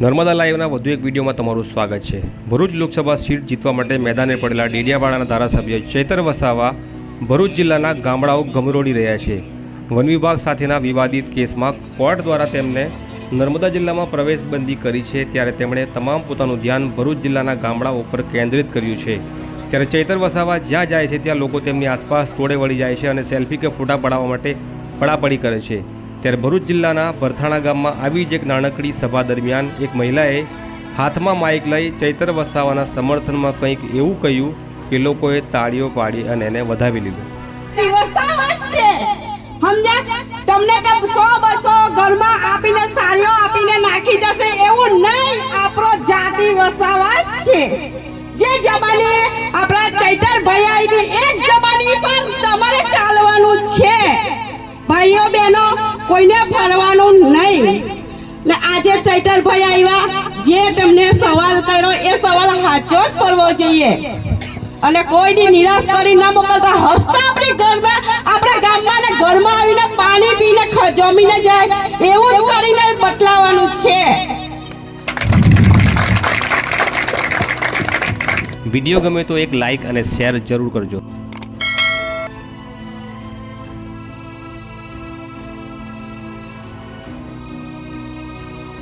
નર્મદા લાઈવના વધુ એક વિડીયોમાં તમારું સ્વાગત છે. ભરૂચ લોકસભા સીટ જીતવા માટે મેદાને પડેલા ડેડિયાવાડાના ધારાસભ્ય ચૈતર વસાવા ભરૂચ જિલ્લાના ગામડાઓ ગમરોડી રહ્યા છે. વન વિભાગ સાથેના વિવાદિત કેસમાં કોર્ટ દ્વારા તેમને નર્મદા જિલ્લામાં પ્રવેશબંધી કરી છે, ત્યારે તેમણે તમામ પોતાનું ધ્યાન ભરૂચ જિલ્લાના ગામડાઓ પર કેન્દ્રિત કર્યું છે. ત્યારે ચૈતર વસાવા જ્યાં જાય છે, ત્યાં લોકો તેમની આસપાસ ટોળે વળી જાય છે અને સેલ્ફી કે ફોટા પડાવવા માટે પડાપડી કરે છે. ત્યારે ભરૂચ જિલ્લાના ભરથાણા ગામમાં આવી જ એક નાનકડી સભા દરમિયાન એક મહિલાએ હાથમાં માઇક લઈ ચૈતર વસાવાના સમર્થનમાં કંઈક એવું કહ્યું કે લોકોએ તાળીઓ પાડી અને એને વધાવી લીધું. તમને સો બસો ઘરમાં આપીને સાડીઓ આપીને નાખી જશે એવું નહીં. આપણો જાતિ વસાવત છે. જે જમાને આપણા ચૈતર ભાઈ આવી એ જ પણ તમારે ચાલવાનું છે. ભાઈઓ, બહેનો કોઈને ફરવાનું નહીં. ને આજે ચૈતરભાઈ આવ્યા જે તમને સવાલ કર્યો એ સવાલ સાચો જ કરવો જોઈએ. અને કોઈની નિરાશ કરી ના મોકલતા હસતા આપણે ઘરમાં આપણા ગામમાં ને ઘરમાં આવીને પાણી પીને ખ- જમીને જાય એવું જ કરીને બતલાવાનું છે. વીડિયો ગમે તો એક લાઇક અને શેર જરૂર કરજો.